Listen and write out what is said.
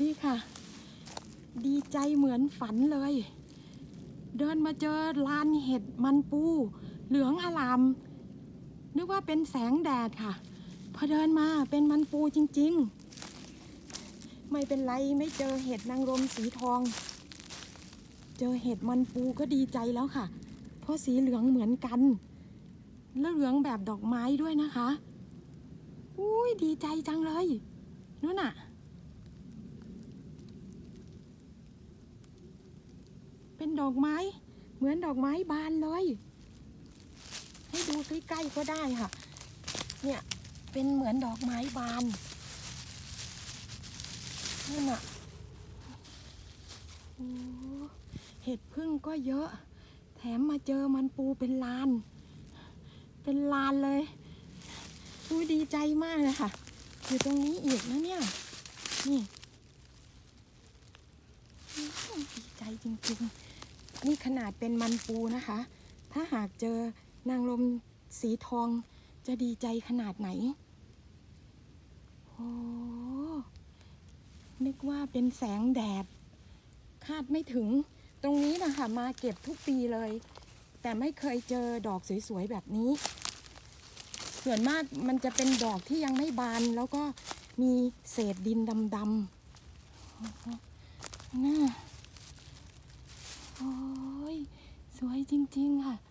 ดีค่ะ ดีใจเหมือนฝันเลย เดินมาเจอลานเห็ดมันปู เหลืองอลาม นึกว่าเป็นแสงแดดค่ะ พอเดินมาเป็นมันปูจริง ๆ ไม่เป็นไรไม่เจอเห็ดนางรมสีทอง เจอเห็ดมันปูก็ดีใจแล้วค่ะ เพราะสีเหลืองเหมือนกัน แล้วเหลืองแบบดอกไม้ด้วยนะคะ อุ้ยดีใจจังเลยนู่นน่ะ เป็นดอกไม้ เหมือนดอกไม้บานเลย ให้ดูใกล้ๆก็ได้ค่ะ เนี่ยเป็นเหมือนดอกไม้บานนั่น่ะโอ้เห็ดพึ่งก็เยอะ แถมมาเจอมันปูเป็นลาน เป็นลานเลยอุ้ยดีใจมากเลยค่ะ อยู่ตรงนี้อีกนะเนี่ย นี่อื้อหือดีใจริงๆ นี่ขนาดเป็นมันปูนะคะ ถ้าหากเจอนางลมสีทองจะดีใจขนาดไหนโอ้นึกว่าเป็นแสงแดด คาดไม่ถึงตรงนี้นะคะมาเก็บทุกปีเลย แต่ไม่เคยเจอดอกสวยๆแบบนี้ ส่วนมากมันจะเป็นดอกที่ยังไม่บานแล้วก็มีเศษดินดำๆน่าโอ้ย สวยจริง ๆ ค่ะ